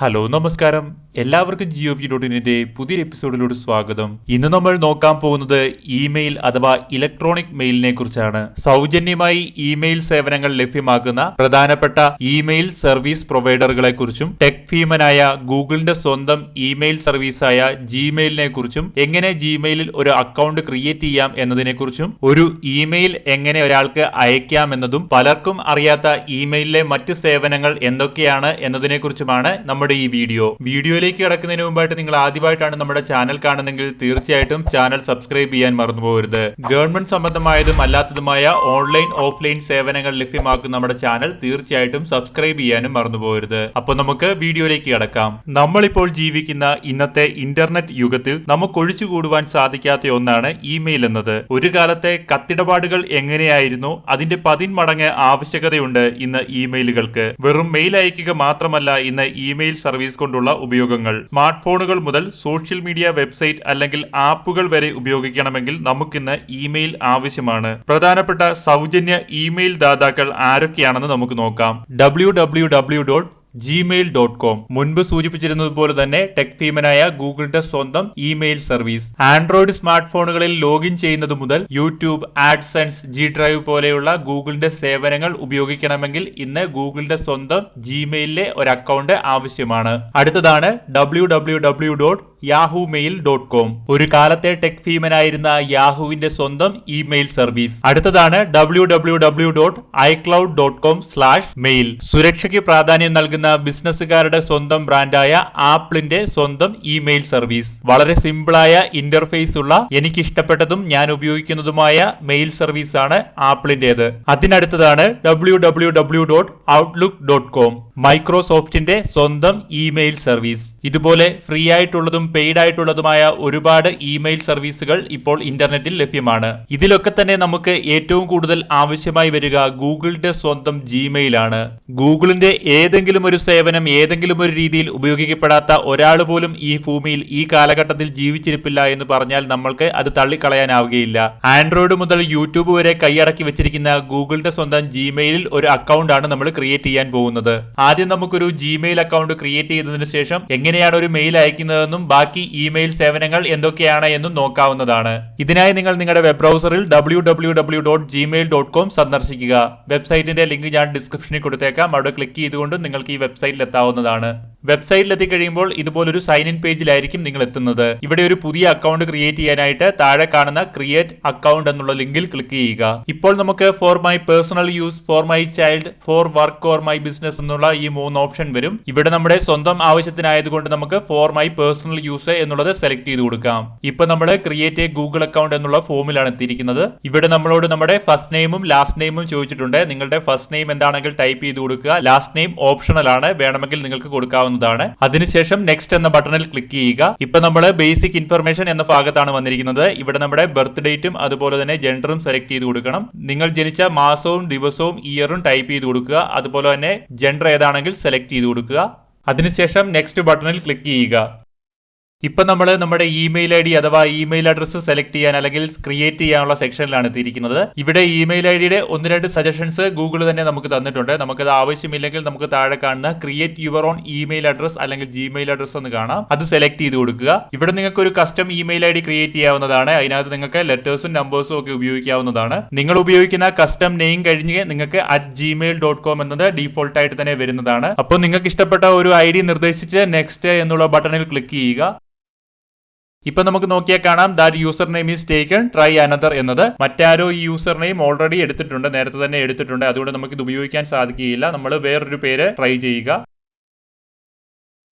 Hello നമസ്കാരം. എല്ലാവർക്കും Jio V dot പുതിയൊരു എപ്പിസോഡിലോട് സ്വാഗതം. ഇന്ന് നമ്മൾ നോക്കാൻ പോകുന്നത് ഇമെയിൽ അഥവാ ഇലക്ട്രോണിക് മെയിലിനെ കുറിച്ചാണ്. സൗജന്യമായി ഇമെയിൽ സേവനങ്ങൾ ലഭ്യമാക്കുന്ന പ്രധാനപ്പെട്ട ഇമെയിൽ സർവീസ് പ്രൊവൈഡറുകളെ കുറിച്ചും ടെക് ഫീമനായ ഗൂഗിളിന്റെ സ്വന്തം ഇമെയിൽ സർവീസായ ജിമെയിലിനെ കുറിച്ചും എങ്ങനെ ജിമെയിലിൽ ഒരു അക്കൗണ്ട് ക്രിയേറ്റ് ചെയ്യാം എന്നതിനെ കുറിച്ചും ഒരു ഇമെയിൽ എങ്ങനെ ഒരാൾക്ക് അയക്കാം എന്നതും പലർക്കും അറിയാത്ത ഇമെയിലിലെ മറ്റ് സേവനങ്ങൾ എന്തൊക്കെയാണ് എന്നതിനെ കുറിച്ചുമാണ് നമ്മുടെ ഈ വീഡിയോ വീഡിയോയിലേക്ക് കിടക്കുന്നതിന് മുമ്പായിട്ട് നിങ്ങൾ ആദ്യമായിട്ടാണ് നമ്മുടെ ചാനൽ കാണുന്നതെങ്കിൽ തീർച്ചയായിട്ടും ചാനൽ സബ്സ്ക്രൈബ് ചെയ്യാൻ മറന്നുപോകരുത്. ഗവൺമെന്റ് സംബന്ധമായതും അല്ലാത്തതുമായ ഓൺലൈൻ ഓഫ്ലൈൻ സേവനങ്ങൾ ലഭ്യമാക്കുന്ന നമ്മുടെ ചാനൽ തീർച്ചയായിട്ടും സബ്സ്ക്രൈബ് ചെയ്യാനും മറന്നുപോകരുത്. അപ്പൊ നമുക്ക് വീഡിയോയിലേക്ക് കിടക്കാം. നമ്മളിപ്പോൾ ജീവിക്കുന്ന ഇന്നത്തെ ഇന്റർനെറ്റ് യുഗത്തിൽ നമുക്ക് ഒഴിച്ചുകൂടുവാൻ സാധിക്കാത്ത ഒന്നാണ് ഇമെയിൽ എന്നത്. ഒരു കാലത്തെ കത്തിടപാടുകൾ എങ്ങനെയായിരുന്നു? അതിന്റെ പതിന്മടങ്ങ് ആവശ്യകതയുണ്ട് ഇന്ന് ഇമെയിലുകൾക്ക്. വെറും മെയിൽ അയക്കുക മാത്രമല്ല ഇന്ന് ഇമെയിൽ സർവീസ് കൊണ്ടുള്ള ഉപയോഗങ്ങൾ. സ്മാർട്ട് ഫോണുകൾ മുതൽ സോഷ്യൽ മീഡിയ വെബ്സൈറ്റ് അല്ലെങ്കിൽ ആപ്പുകൾ വരെ ഉപയോഗിക്കണമെങ്കിൽ നമുക്കിന്ന് ഇമെയിൽ ആവശ്യമാണ്. പ്രധാനപ്പെട്ട സൗജന്യ ഇമെയിൽ ദാതാക്കൾ ആരൊക്കെയാണെന്ന് നമുക്ക് നോക്കാം. W W W dot Gmail dot com മുൻപ് സൂചിപ്പിച്ചിരുന്നതുപോലെ തന്നെ ടെക് ഫീമനായ ഗൂഗിളിന്റെ സ്വന്തം ഇമെയിൽ സർവീസ് ആൻഡ്രോയിഡ് സ്മാർട്ട് ഫോണുകളിൽ ലോഗിൻ ചെയ്യുന്നത് മുതൽ യൂട്യൂബ് ആഡ്സെൻസ് ജി ഡ്രൈവ് പോലെയുള്ള ഗൂഗിളിന്റെ സേവനങ്ങൾ ഉപയോഗിക്കണമെങ്കിൽ ഇന്ന് ഗൂഗിളിന്റെ സ്വന്തം ജിമെയിലിലെ ഒരു അക്കൗണ്ട് ആവശ്യമാണ്. അടുത്തതാണ് W W W dot Yahoo mail dot com. ഒരു കാലത്തെ ടെക് ഫീമനായിരുന്ന യാഹുവിന്റെ സ്വന്തം ഇമെയിൽ സർവീസ്. അടുത്തതാണ് W W W dot dot com slash mail സുരക്ഷയ്ക്ക് പ്രാധാന്യം നൽകുന്ന ബിസിനസ്സുകാരുടെ സ്വന്തം ബ്രാൻഡായ ആപ്പിളിന്റെ സ്വന്തം ഇമെയിൽ സർവീസ്. വളരെ സിമ്പിളായ ഇന്റർഫേസ് ഉള്ള എനിക്ക് ഇഷ്ടപ്പെട്ടതും ഞാൻ ഉപയോഗിക്കുന്നതുമായ മെയിൽ സർവീസ് ആണ് ആപ്പിളിന്റേത്. അതിനടുത്തതാണ് W W W dot Outlook dot com മൈക്രോസോഫ്റ്റിന്റെ സ്വന്തം ഇമെയിൽ സർവീസ്. ഇതുപോലെ ഫ്രീ ആയിട്ടുള്ളതും പെയ്ഡ് ആയിട്ടുള്ളതുമായ ഒരുപാട് ഇമെയിൽ സർവീസുകൾ ഇപ്പോൾ ഇന്റർനെറ്റിൽ ലഭ്യമാണ്. ഇതിലൊക്കെ തന്നെ നമുക്ക് ഏറ്റവും കൂടുതൽ ആവശ്യമായി വരിക ഗൂഗിളിന്റെ സ്വന്തം ജിമെയിൽ ആണ് ഗൂഗിളിന്റെ ഏതെങ്കിലും ഒരു സേവനം ഏതെങ്കിലും ഒരു രീതിയിൽ ഉപയോഗിക്കപ്പെടാത്ത ഒരാൾ പോലും ഈ ഭൂമിയിൽ ഈ കാലഘട്ടത്തിൽ ജീവിച്ചിരിപ്പില്ല എന്ന് പറഞ്ഞാൽ നമ്മൾക്ക് അത് തള്ളിക്കളയാനാവുകയില്ല. ആൻഡ്രോയിഡ് മുതൽ യൂട്യൂബ് വരെ കൈയടക്കി വെച്ചിരിക്കുന്ന ഗൂഗിളിന്റെ സ്വന്തം ജിമെയിലിൽ ഒരു അക്കൗണ്ട് ആണ് നമ്മൾ ക്രിയേറ്റ് ചെയ്യാൻ പോകുന്നത്. ആദ്യം നമുക്കൊരു ജിമെയിൽ അക്കൗണ്ട് ക്രിയേറ്റ് ചെയ്തതിനു ശേഷം എങ്ങനെയാണ് ഒരു മെയിൽ അയക്കുന്നതെന്നും ബാക്കി ഇമെയിൽ സേവനങ്ങൾ എന്തൊക്കെയാണ് എന്നും നോക്കാവുന്നതാണ്. ഇതിനായി നിങ്ങൾ നിങ്ങളുടെ web ബ്രൗസറിൽ W W W dot Gmail dot com സന്ദർശിക്കുക. വെബ്സൈറ്റിന്റെ ലിങ്ക് ഞാൻ ഡിസ്ക്രിപ്ഷനിൽ കൊടുത്തേക്കാം. അവിടെ ക്ലിക്ക് ചെയ്തുകൊണ്ട് നിങ്ങൾക്ക് ഈ വെബ്സൈറ്റിൽ എത്താവുന്നതാണ്. വെബ്സൈറ്റിൽ എത്തിക്കഴിയുമ്പോൾ ഇതുപോലൊരു സൈൻ ഇൻ പേജിലായിരിക്കും നിങ്ങൾ എത്തുന്നത് ഇവിടെ ഒരു പുതിയ അക്കൗണ്ട് ക്രിയേറ്റ് ചെയ്യാനായിട്ട് താഴെ കാണുന്ന ക്രിയേറ്റ് അക്കൗണ്ട് എന്നുള്ള ലിങ്കിൽ ക്ലിക്ക് ചെയ്യുക. ഇപ്പോൾ നമുക്ക് for my personal use for my child for work or my business എന്നുള്ള ഈ മൂന്ന് ഓപ്ഷൻ വരും. ഇവിടെ നമ്മുടെ സ്വന്തം ആവശ്യത്തിനായതുകൊണ്ട് നമുക്ക് ഫോർ മൈ പേഴ്സണൽ യൂസ് എന്നുള്ളത് സെലക്ട് ചെയ്ത് കൊടുക്കാം. ഇപ്പൊ നമ്മൾ ക്രിയേറ്റ് എ ഗൂഗിൾ അക്കൗണ്ട് എന്നുള്ള ഫോമിലാണ് എത്തിയിരിക്കുന്നത്. ഇവിടെ നമ്മളോട് നമ്മുടെ ഫസ്റ്റ് നെയിമും ലാസ്റ്റ് നെയിമും ചോദിച്ചിട്ടുണ്ട്. നിങ്ങളുടെ ഫസ്റ്റ് നെയിം എന്താണെങ്കിൽ ടൈപ്പ് ചെയ്ത് കൊടുക്കുക. ലാസ്റ്റ് നെയിം ഓപ്ഷണൽ ആണ്. വേണമെങ്കിൽ നിങ്ങൾക്ക് കൊടുക്കാവുന്നതാണ് അതിനുശേഷം നെക്സ്റ്റ് എന്ന ബട്ടണിൽ ക്ലിക്ക് ചെയ്യുക. ഇപ്പൊ നമ്മൾ ബേസിക് ഇൻഫർമേഷൻ എന്ന ഭാഗത്താണ് വന്നിരിക്കുന്നത്. ഇവിടെ നമ്മുടെ ബർത്ത് ഡേറ്റും അതുപോലെ തന്നെ ജെൻഡറും സെലക്ട് ചെയ്ത് കൊടുക്കണം. നിങ്ങൾ ജനിച്ച മാസവും ദിവസവും ഇയറും ടൈപ്പ് ചെയ്ത് കൊടുക്കുക. അതുപോലെ തന്നെ ജെൻഡർ ഏതാണെങ്കിൽ സെലക്ട് ചെയ്ത് കൊടുക്കുക. അതിനുശേഷം നെക്സ്റ്റ് ബട്ടണിൽ ക്ലിക്ക് ചെയ്യുക. ഇപ്പൊ നമ്മൾ നമ്മുടെ ഇമെയിൽ ഐ ഡി അഥവാ ഇമെയിൽ അഡ്രസ്സ് സെലക്ട് ചെയ്യാൻ അല്ലെങ്കിൽ ക്രിയേറ്റ് ചെയ്യാനുള്ള സെക്ഷനിലാണ് എത്തിയിരിക്കുന്നത്. ഇവിടെ ഇമെയിൽ ഐ ഡിയുടെ ഒന്ന് രണ്ട് സജഷൻസ് ഗൂഗിൾ തന്നെ നമുക്ക് തന്നിട്ടുണ്ട്. നമുക്കത് ആവശ്യമില്ലെങ്കിൽ നമുക്ക് താഴെ കാണുന്ന create your own email address അല്ലെങ്കിൽ ജിമെയിൽ അഡ്രസ് എന്ന് കാണാം. അത് സെലക്ട് ചെയ്ത് കൊടുക്കുക. ഇവിടെ നിങ്ങൾക്ക് ഒരു custom email I D create ചെയ്യാവുന്നതാണ്. അതിനകത്ത് നിങ്ങൾക്ക് ലെറ്റേഴ്സും നമ്പേഴ്സും ഒക്കെ ഉപയോഗിക്കാവുന്നതാണ്. നിങ്ങൾ ഉപയോഗിക്കുന്ന കസ്റ്റം നെയിം കഴിഞ്ഞ് നിങ്ങൾക്ക് അറ്റ് ജിമെയിൽ ഡോട്ട് കോം എന്നത് ഡീഫോൾട്ടായിട്ട് തന്നെ വരുന്നതാണ്. അപ്പോൾ നിങ്ങൾക്ക് ഇഷ്ടപ്പെട്ട ഒരു ഐ ഡി നിർദ്ദേശിച്ച് നെക്സ്റ്റ് എന്നുള്ള ബട്ടണിൽ ക്ലിക്ക് ചെയ്യുക. ഇപ്പൊ നമുക്ക് നോക്കിയാൽ കാണാം that user name is taken try another എന്നത്. മറ്റാരോ ഈ യൂസർ നെയിം ഓൾറെഡി എടുത്തിട്ടുണ്ട് നേരത്തെ തന്നെ എടുത്തിട്ടുണ്ട്. അതുകൊണ്ട് നമുക്ക് ഇത് ഉപയോഗിക്കാൻ സാധിക്കുകയില്ല. നമ്മൾ വേറൊരു പേര് ട്രൈ ചെയ്യുക.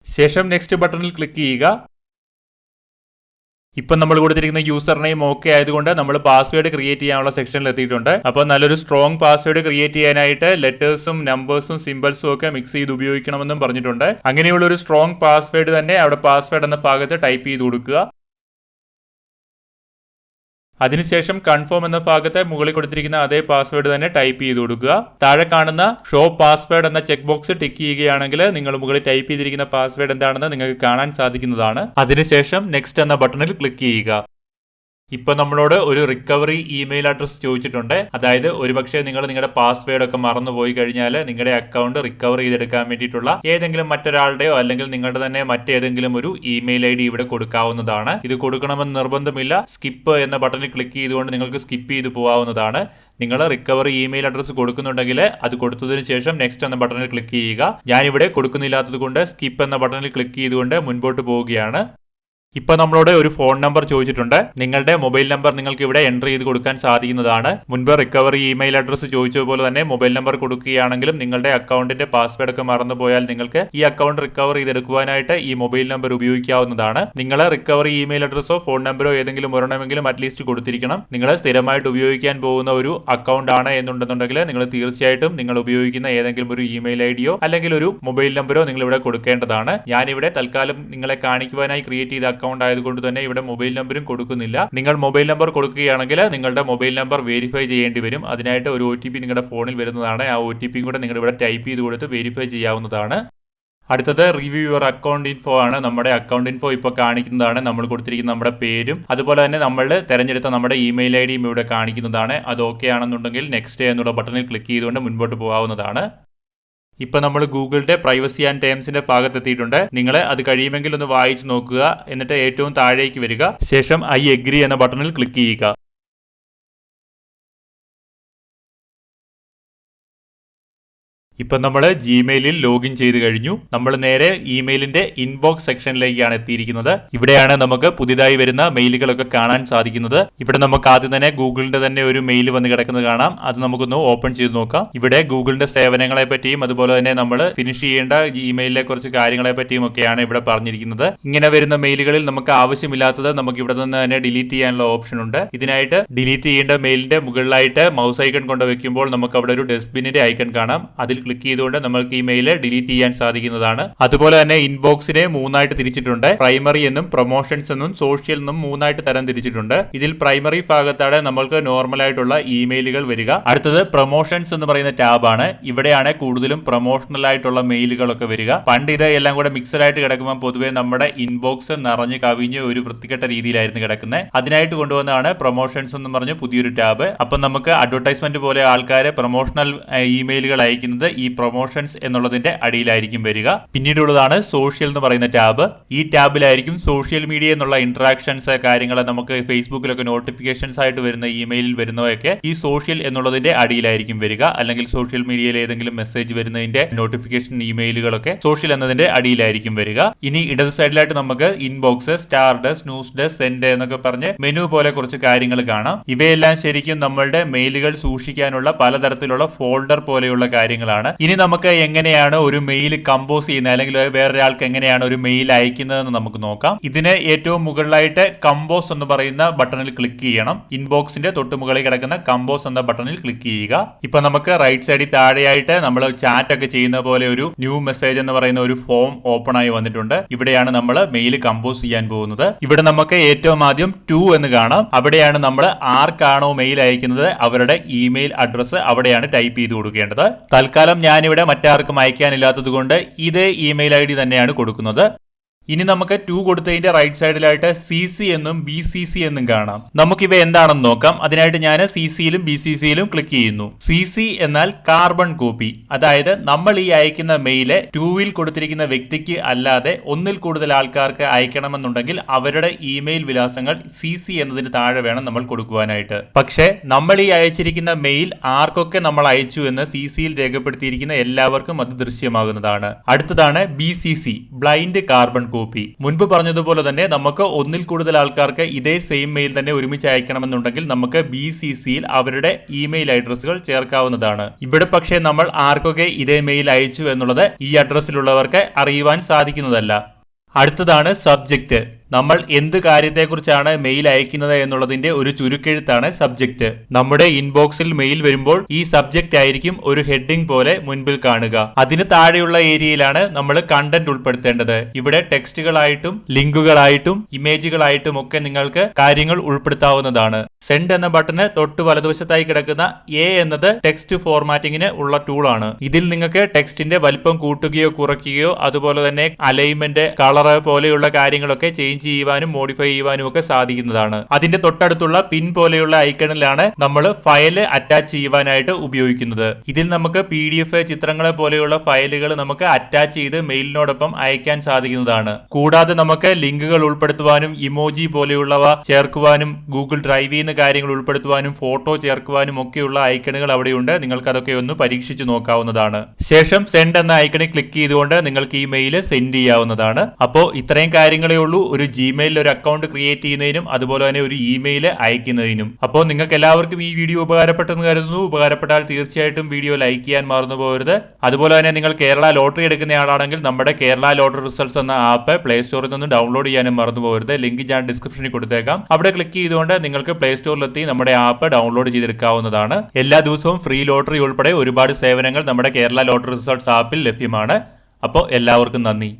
ശേഷം നെക്സ്റ്റ് ബട്ടണിൽ ക്ലിക്ക് ചെയ്യുക. ഇപ്പം നമ്മൾ കൊടുത്തിരിക്കുന്ന യൂസർ നെയിം ഓക്കെ ആയതുകൊണ്ട് നമ്മൾ പാസ്വേഡ് ക്രിയേറ്റ് ചെയ്യാനുള്ള സെക്ഷനിൽ എത്തിയിട്ടുണ്ട്. അപ്പോൾ നല്ലൊരു സ്ട്രോങ് പാസ്വേഡ് ക്രിയേറ്റ് ചെയ്യാനായിട്ട് ലെറ്റേഴ്സും നമ്പേഴ്സും സിമ്പിൾസും ഒക്കെ മിക്സ് ചെയ്ത് ഉപയോഗിക്കണമെന്നും പറഞ്ഞിട്ടുണ്ട്. അങ്ങനെയുള്ള ഒരു സ്ട്രോങ് പാസ്വേഡ് തന്നെ അവിടെ പാസ്വേഡ് എന്ന ഭാഗത്ത് ടൈപ്പ് ചെയ്ത് കൊടുക്കുക. അതിനുശേഷം കൺഫേം എന്ന ഭാഗത്ത് മുകളിൽ കൊടുത്തിരിക്കുന്ന അതേ പാസ്വേഡ് തന്നെ ടൈപ്പ് ചെയ്ത് കൊടുക്കുക. താഴെ കാണുന്ന ഷോ പാസ്വേഡ് എന്ന ചെക്ക് ബോക്സ് ടിക്ക് ചെയ്യുകയാണെങ്കിൽ നിങ്ങൾ മുകളിൽ ടൈപ്പ് ചെയ്തിരിക്കുന്ന പാസ്വേഡ് എന്താണെന്ന് നിങ്ങൾക്ക് കാണാൻ സാധിക്കുന്നതാണ്. അതിനുശേഷം നെക്സ്റ്റ് എന്ന ബട്ടണിൽ ക്ലിക്ക് ചെയ്യുക. ഇപ്പൊ നമ്മളോട് ഒരു റിക്കവറി ഇമെയിൽ അഡ്രസ് ചോദിച്ചിട്ടുണ്ട്. അതായത് ഒരുപക്ഷെ നിങ്ങൾ നിങ്ങളുടെ പാസ്വേഡ് ഒക്കെ മറന്നുപോയി കഴിഞ്ഞാൽ നിങ്ങളുടെ അക്കൗണ്ട് റിക്കവർ ചെയ്തെടുക്കാൻ വേണ്ടിയിട്ടുള്ള ഏതെങ്കിലും മറ്റൊരാളുടെയോ അല്ലെങ്കിൽ നിങ്ങളുടെ തന്നെ മറ്റേതെങ്കിലും ഒരു ഇമെയിൽ ഐ ഡി ഇവിടെ കൊടുക്കാവുന്നതാണ്. ഇത് കൊടുക്കണമെന്ന് നിർബന്ധമില്ല. സ്കിപ്പ് എന്ന ബട്ടണിൽ ക്ലിക്ക് ചെയ്തുകൊണ്ട് നിങ്ങൾക്ക് സ്കിപ്പ് ചെയ്ത് പോകാവുന്നതാണ് നിങ്ങൾ റിക്കവറി ഇമെയിൽ അഡ്രസ് കൊടുക്കുന്നുണ്ടെങ്കിൽ അത് കൊടുത്തതിന് ശേഷം നെക്സ്റ്റ് എന്ന ബട്ടണിൽ ക്ലിക്ക് ചെയ്യുക. ഞാനിവിടെ കൊടുക്കുന്നില്ലാത്തത് കൊണ്ട് സ്കിപ്പ് എന്ന ബട്ടണിൽ ക്ലിക്ക് ചെയ്തുകൊണ്ട് മുൻപോട്ട് പോവുകയാണ്. ഇപ്പൊ നമ്മളോട് ഒരു ഫോൺ നമ്പർ ചോദിച്ചിട്ടുണ്ട്. നിങ്ങളുടെ മൊബൈൽ നമ്പർ നിങ്ങൾക്ക് ഇവിടെ എന്റർ ചെയ്ത് കൊടുക്കാൻ സാധിക്കുന്നതാണ്. മുൻപ് റിക്കവറി ഇമെയിൽ അഡ്രസ് ചോദിച്ചതുപോലെ തന്നെ മൊബൈൽ നമ്പർ കൊടുക്കുകയാണെങ്കിലും നിങ്ങളുടെ അക്കൗണ്ടിന്റെ പാസ്വേഡ് ഒക്കെ മറന്നു പോയാൽ നിങ്ങൾക്ക് ഈ അക്കൗണ്ട് റിക്കവർ ചെയ്തെടുക്കുവാനായിട്ട് ഈ മൊബൈൽ നമ്പർ ഉപയോഗിക്കാവുന്നതാണ്. നിങ്ങൾ റിക്കവറി ഇമെയിൽ അഡ്രസ്സോ ഫോൺ നമ്പറോ ഏതെങ്കിലും ഒരെണ്ണമെങ്കിലും അറ്റ്ലീസ്റ്റ് കൊടുത്തിരിക്കണം. നിങ്ങൾ സ്ഥിരമായിട്ട് ഉപയോഗിക്കാൻ പോകുന്ന ഒരു അക്കൗണ്ട് ആണ് എന്നുണ്ടെന്നുണ്ടെങ്കിൽ നിങ്ങൾ തീർച്ചയായിട്ടും നിങ്ങൾ ഉപയോഗിക്കുന്ന ഏതെങ്കിലും ഒരു ഇമെയിൽ ഐ ഡിയോ അല്ലെങ്കിൽ ഒരു മൊബൈൽ നമ്പറോ നിങ്ങൾ ഇവിടെ കൊടുക്കേണ്ടതാണ്. ഞാനിവിടെ തൽക്കാലം നിങ്ങളെ കാണിക്കുവാനായി ക്രിയേറ്റ് ചെയ്ത അക്കൗണ്ട് ആയതുകൊണ്ട് തന്നെ ഇവിടെ മൊബൈൽ നമ്പറും കൊടുക്കുന്നില്ല. നിങ്ങൾ മൊബൈൽ നമ്പർ കൊടുക്കുകയാണെങ്കിൽ നിങ്ങളുടെ മൊബൈൽ നമ്പർ വെരിഫൈ ചെയ്യേണ്ടി വരും. അതിനായിട്ട് ഒരു ഒ നിങ്ങളുടെ ഫോണിൽ വരുന്നതാണ്. ആ ഒ ടി പിയും കൂടെ നിങ്ങൾ ഇവിടെ ടൈപ്പ് ചെയ്ത് കൊടുത്ത് വെരിഫൈ ചെയ്യാവുന്നതാണ്. അടുത്തത് റിവ്യൂ യുവർ അക്കൗണ്ട് ഇൻഫോ ആണ്. നമ്മുടെ അക്കൗണ്ട് ഇൻഫോ ഇപ്പോൾ കാണിക്കുന്നതാണ്. നമ്മൾ കൊടുത്തിരിക്കുന്ന നമ്മുടെ പേരും അതുപോലെ തന്നെ നമ്മൾ തിരഞ്ഞെടുത്ത നമ്മുടെ ഇമെയിൽ ഐ ഡിയും ഇവിടെ കാണിക്കുന്നതാണ്. അത് ഓക്കെ ആണെന്നുണ്ടെങ്കിൽ നെക്സ്റ്റ് എന്നുള്ള ബട്ടണിൽ ക്ലിക്ക് ചെയ്തുകൊണ്ട് മുൻപോട്ട് പോകാവുന്നതാണ്. ഇപ്പൊ നമ്മൾ ഗൂഗിളിന്റെ പ്രൈവസി ആൻഡ് ടേംസിന്റെ ഭാഗത്തെത്തിയിട്ടുണ്ട്. നിങ്ങൾ അത് കഴിയുമെങ്കിൽ ഒന്ന് വായിച്ചു നോക്കുക. എന്നിട്ട് ഏറ്റവും താഴേക്ക് വരിക. ശേഷം ഐ എഗ്രി എന്ന ബട്ടണിൽ ക്ലിക്ക് ചെയ്യുക. ഇപ്പൊ നമ്മൾ ജിമെയിലിൽ ലോഗിൻ ചെയ്ത് കഴിഞ്ഞു. നമ്മൾ നേരെ ഇമെയിലിന്റെ ഇൻബോക്സ് സെക്ഷനിലേക്കാണ് എത്തിയിരിക്കുന്നത്. ഇവിടെയാണ് നമുക്ക് പുതിയതായി വരുന്ന മെയിലുകളൊക്കെ കാണാൻ സാധിക്കുന്നത്. ഇവിടെ നമുക്ക് ആദ്യം തന്നെ ഗൂഗിളിന്റെ തന്നെ ഒരു മെയിൽ വന്ന് കിടക്കുന്നത് കാണാം. അത് നമുക്കൊന്ന് ഓപ്പൺ ചെയ്ത് നോക്കാം. ഇവിടെ ഗൂഗിളിന്റെ സേവനങ്ങളെ പറ്റിയും അതുപോലെ തന്നെ നമ്മൾ ഫിനിഷ് ചെയ്യേണ്ട ഇമെയിലിലെ കുറച്ച് കാര്യങ്ങളെ പറ്റിയും ഒക്കെയാണ് ഇവിടെ പറഞ്ഞിരിക്കുന്നത്. ഇങ്ങനെ വരുന്ന മെയിലുകളിൽ നമുക്ക് ആവശ്യമില്ലാത്തത് നമുക്ക് ഇവിടെ നിന്ന് തന്നെ ഡിലീറ്റ് ചെയ്യാനുള്ള ഓപ്ഷൻ ഉണ്ട്. ഇതിനായിട്ട് ഡിലീറ്റ് ചെയ്യേണ്ട മെയിലിന്റെ മുകളിലായിട്ട് മൗസ് ഐക്കൺ കൊണ്ട് വെക്കുമ്പോൾ നമുക്ക് അവിടെ ഒരു ഡസ്റ്റ്ബിന്നിന്റെ ഐക്കൺ കാണാം. അതിൽ ക്ലിക്ക് ചെയ്തുകൊണ്ട് നമ്മൾക്ക് ഈ മെയിൽ ഡിലീറ്റ് ചെയ്യാൻ സാധിക്കുന്നതാണ്. അതുപോലെ തന്നെ ഇൻബോക്സിനെ മൂന്നായിട്ട് തിരിച്ചിട്ടുണ്ട്. പ്രൈമറി എന്നും പ്രൊമോഷൻസ് എന്നും സോഷ്യൽ എന്നും മൂന്നായിട്ട് തരം തിരിച്ചിട്ടുണ്ട്. ഇതിൽ പ്രൈമറി ഭാഗത്താണ് നമ്മൾക്ക് നോർമൽ ആയിട്ടുള്ള ഇമെയിലുകൾ വരിക. അടുത്തത് പ്രൊമോഷൻസ് എന്ന് പറയുന്ന ടാബാണ് ഇവിടെയാണ് കൂടുതലും പ്രൊമോഷണൽ ആയിട്ടുള്ള മെയിലുകളൊക്കെ വരിക. പണ്ട് ഇത് എല്ലാം കൂടെ മിക്സഡ് ആയിട്ട് കിടക്കുമ്പോൾ പൊതുവേ നമ്മുടെ ഇൻബോക്സ് നിറഞ്ഞ് കവിഞ്ഞ് ഒരു വൃത്തികെട്ട രീതിയിലായിരുന്നു കിടക്കുന്നത്. അതിനായിട്ട് കൊണ്ടുവന്നതാണ് പ്രൊമോഷൻസ് എന്ന് പറഞ്ഞ് പുതിയൊരു ടാബ് അപ്പം നമുക്ക് അഡ്വർടൈസ്മെന്റ് പോലെ ആൾക്കാരെ പ്രൊമോഷണൽ ഇമെയിലുകൾ അയക്കുന്നത് ഈ പ്രൊമോഷൻസ് എന്നുള്ളതിന്റെ അടിയിലായിരിക്കും വരിക. പിന്നീടുള്ളതാണ് സോഷ്യൽ എന്ന് പറയുന്ന ടാബ് ഈ ടാബിലായിരിക്കും സോഷ്യൽ മീഡിയ എന്നുള്ള ഇന്ററാക്ഷൻസ് കാര്യങ്ങൾ നമുക്ക് ഫേസ്ബുക്കിലൊക്കെ നോട്ടിഫിക്കേഷൻസ് ആയിട്ട് വരുന്ന ഇമെയിലിൽ വരുന്നതൊക്കെ ഈ സോഷ്യൽ എന്നുള്ളതിന്റെ അടിയിലായിരിക്കും വരിക. അല്ലെങ്കിൽ സോഷ്യൽ മീഡിയയിൽ ഏതെങ്കിലും മെസ്സേജ് വരുന്നതിന്റെ നോട്ടിഫിക്കേഷൻ ഇമെയിലുകളൊക്കെ സോഷ്യൽ എന്നതിന്റെ അടിയിലായിരിക്കും വരിക. ഇനി ഇടത് സൈഡിലായിട്ട് നമുക്ക് inbox starred snoozed send എന്നൊക്കെ പറഞ്ഞ് മെനു പോലെ കുറച്ച് കാര്യങ്ങൾ കാണാം. ഇവയെല്ലാം ശരിക്കും നമ്മളുടെ മെയിലുകൾ സൂക്ഷിക്കാനുള്ള പലതരത്തിലുള്ള ഫോൾഡർ പോലെയുള്ള കാര്യങ്ങളാണ്. ഇനി നമുക്ക് എങ്ങനെയാണ് ഒരു മെയിൽ കമ്പോസ് ചെയ്യുന്നത്? അല്ലെങ്കിൽ വേറൊരാൾക്ക് എങ്ങനെയാണ് ഒരു മെയിൽ അയക്കുന്നതെന്ന് നമുക്ക് നോക്കാം. ഇതിന് ഏറ്റവും മുകളിലായിട്ട് കമ്പോസ് എന്ന് പറയുന്ന ബട്ടണിൽ ക്ലിക്ക് ചെയ്യണം. ഇൻബോക്സിന്റെ തൊട്ട് മുകളിൽ കിടക്കുന്ന കമ്പോസ് എന്ന ബട്ടണിൽ ക്ലിക്ക് ചെയ്യുക. ഇപ്പൊ നമുക്ക് റൈറ്റ് സൈഡിൽ താഴെയായിട്ട് നമ്മൾ ചാറ്റ് ഒക്കെ ചെയ്യുന്ന പോലെ ഒരു ന്യൂ മെസ്സേജ് എന്ന് പറയുന്ന ഒരു ഫോം ഓപ്പൺ ആയി വന്നിട്ടുണ്ട്. ഇവിടെയാണ് നമ്മൾ മെയിൽ കമ്പോസ് ചെയ്യാൻ പോകുന്നത്. ഇവിടെ നമുക്ക് ഏറ്റവും ആദ്യം ടു എന്ന് കാണാം. അവിടെയാണ് നമ്മൾ ആർക്കാണോ മെയിൽ അയക്കുന്നത്. അവരുടെ ഇമെയിൽ അഡ്രസ്സ് അവിടെയാണ് ടൈപ്പ് ചെയ്ത് കൊടുക്കേണ്ടത്. തൽക്കാലം ഞാനിവിടെ മറ്റാർക്കും അയക്കാനില്ലാത്തത് കൊണ്ട് ഇതേ ഇമെയിൽ ഐ ഡി തന്നെയാണ് കൊടുക്കുന്നത്. ഇനി നമുക്ക് ടു കൊടുത്തതിന്റെ റൈറ്റ് സൈഡിലായിട്ട് സി സി എന്നും ബി സി സി എന്നും കാണാം. നമുക്കിവ എന്താണെന്ന് നോക്കാം. അതിനായിട്ട് ഞാൻ സി സിയിലും ബി സി സിയിലും ക്ലിക്ക് ചെയ്യുന്നു. സി സി എന്നാൽ കാർബൺ കോപ്പി അതായത് നമ്മൾ ഈ അയക്കുന്ന മെയിൽ ടൂവിൽ കൊടുത്തിരിക്കുന്ന വ്യക്തിക്ക് അല്ലാതെ ഒന്നിൽ കൂടുതൽ ആൾക്കാർക്ക് അയക്കണമെന്നുണ്ടെങ്കിൽ അവരുടെ ഇമെയിൽ വിലാസങ്ങൾ സി സി എന്നതിന് താഴെ വേണം നമ്മൾ കൊടുക്കുവാനായിട്ട്. പക്ഷേ നമ്മൾ ഈ അയച്ചിരിക്കുന്ന മെയിൽ ആർക്കൊക്കെ നമ്മൾ അയച്ചു എന്ന് സി സിയിൽ രേഖപ്പെടുത്തിയിരിക്കുന്ന എല്ലാവർക്കും അത് ദൃശ്യമാകുന്നതാണ്. അടുത്തതാണ് B C C blind carbon copy മുൻപ് പറഞ്ഞതുപോലെ തന്നെ നമുക്ക് ഒന്നിൽ കൂടുതൽ ആൾക്കാർക്ക് ഇതേ സെയിം മെയിൽ തന്നെ ഒരുമിച്ച് അയക്കണമെന്നുണ്ടെങ്കിൽ നമുക്ക് ബി സി സിയിൽ അവരുടെ ഇമെയിൽ അഡ്രസ്സുകൾ ചേർക്കാവുന്നതാണ്. ഇവിടെ പക്ഷേ നമ്മൾ ആർക്കൊക്കെ ഇതേ മെയിൽ അയച്ചു എന്നുള്ളത് ഈ അഡ്രസ്സിലുള്ളവർക്ക് അറിയുവാൻ സാധിക്കുന്നതല്ല. അടുത്തതാണ് സബ്ജക്റ്റ് നമ്മൾ എന്ത് കാര്യത്തെക്കുറിച്ചാണ് മെയിൽ അയക്കുന്നത് എന്നുള്ളതിന്റെ ഒരു ചുരുക്കെഴുത്താണ് സബ്ജക്റ്റ് നമ്മുടെ ഇൻബോക്സിൽ മെയിൽ വരുമ്പോൾ ഈ സബ്ജക്റ്റ് ആയിരിക്കും ഒരു ഹെഡിംഗ് പോലെ മുൻപിൽ കാണുക. അതിന് താഴെയുള്ള ഏരിയയിലാണ് നമ്മൾ കണ്ടന്റ് ഉൾപ്പെടുത്തേണ്ടത്. ഇവിടെ ടെക്സ്റ്റുകളായിട്ടും ലിങ്കുകളായിട്ടും ഇമേജുകളായിട്ടും ഒക്കെ നിങ്ങൾക്ക് കാര്യങ്ങൾ ഉൾപ്പെടുത്താവുന്നതാണ്. സെൻഡ് എന്ന ബട്ടണ് തൊട്ട് വലതുവശത്തായി കിടക്കുന്ന എ എന്നത് ടെക്സ്റ്റ് ഫോർമാറ്റിംഗിന് ഉള്ള ടൂളാണ് ഇതിൽ നിങ്ങൾക്ക് ടെക്സ്റ്റിന്റെ വലിപ്പം കൂട്ടുകയോ കുറയ്ക്കുകയോ അതുപോലെ തന്നെ അലൈൻമെന്റ് കളർ പോലെയുള്ള കാര്യങ്ങളൊക്കെ ചേഞ്ച് ചെയ്യുവാനും മോഡിഫൈ ചെയ്യുവാനും ഒക്കെ സാധിക്കുന്നതാണ്. അതിന്റെ തൊട്ടടുത്തുള്ള പിൻ പോലെയുള്ള ഐക്കണിലാണ് നമ്മൾ ഫയൽ അറ്റാച്ച് ചെയ്യുവാനായിട്ട് ഉപയോഗിക്കുന്നത്. ഇതിൽ നമുക്ക് പി ഡി എഫ് ചിത്രങ്ങളെ പോലെയുള്ള ഫയലുകൾ നമുക്ക് അറ്റാച്ച് ചെയ്ത് മെയിലിനോടൊപ്പം അയക്കാൻ സാധിക്കുന്നതാണ്. കൂടാതെ നമുക്ക് ലിങ്കുകൾ ഉൾപ്പെടുത്തുവാനും ഇമോജി പോലെയുള്ളവ ചേർക്കുവാനും ഗൂഗിൾ ഡ്രൈവ് ചെയ്യുന്ന കാര്യങ്ങൾ ഉൾപ്പെടുത്തുവാനും ഫോട്ടോ ചേർക്കുവാനും ഒക്കെയുള്ള ഐക്കണുകൾ അവിടെയുണ്ട്. നിങ്ങൾക്ക് അതൊക്കെ ഒന്ന് പരീക്ഷിച്ച് നോക്കാവുന്നതാണ്. ശേഷം സെൻഡ് എന്ന ഐക്കണിൽ ക്ലിക്ക് ചെയ്തുകൊണ്ട് നിങ്ങൾക്ക് ഈ മെയിൽ സെൻഡ് ചെയ്യാവുന്നതാണ്. അപ്പോൾ ഇത്രയും കാര്യങ്ങളേ ഉള്ളൂ. ഒരു ജിമെയിലിൽ ഒരു അക്കൗണ്ട് ക്രിയേറ്റ് ചെയ്യുന്നതിനും അതുപോലെ തന്നെ ഒരു ഇമെയിൽ അയക്കുന്നതിനും. അപ്പോൾ നിങ്ങൾക്ക് എല്ലാവർക്കും ഈ വീഡിയോ ഉപകാരപ്പെട്ടെന്ന് കരുതുന്നു. ഉപകാരപ്പെട്ടാൽ തീർച്ചയായിട്ടും വീഡിയോ ലൈക്ക് ചെയ്യാൻ മറന്നു പോകരുത്. അതുപോലെ തന്നെ നിങ്ങൾ കേരള ലോട്ടറി എടുക്കുന്ന ആളാണെങ്കിൽ നമ്മുടെ കേരള ലോട്ടറി റിസൾട്ട്സ് എന്ന ആപ്പ് പ്ലേ സ്റ്റോറിൽ നിന്ന് ഡൗൺലോഡ് ചെയ്യാനും മറന്നു പോകരുത്. ലിങ്ക് ഞാൻ ഡിസ്ക്രിപ്ഷനിൽ കൊടുത്തേക്കാം. അവിടെ ക്ലിക്ക് ചെയ്തുകൊണ്ട് നിങ്ങൾക്ക് പ്ലേ സ്റ്റോറിലെത്തി നമ്മുടെ ആപ്പ് ഡൗൺലോഡ് ചെയ്തെടുക്കാവുന്നതാണ്. എല്ലാ ദിവസവും ഫ്രീ ലോട്ടറി ഉൾപ്പെടെ ഒരുപാട് സേവനങ്ങൾ നമ്മുടെ കേരള ലോട്ടറി റിസൾട്ട്സ് ആപ്പിൽ ലഭ്യമാണ്. അപ്പോൾ എല്ലാവർക്കും നന്ദി.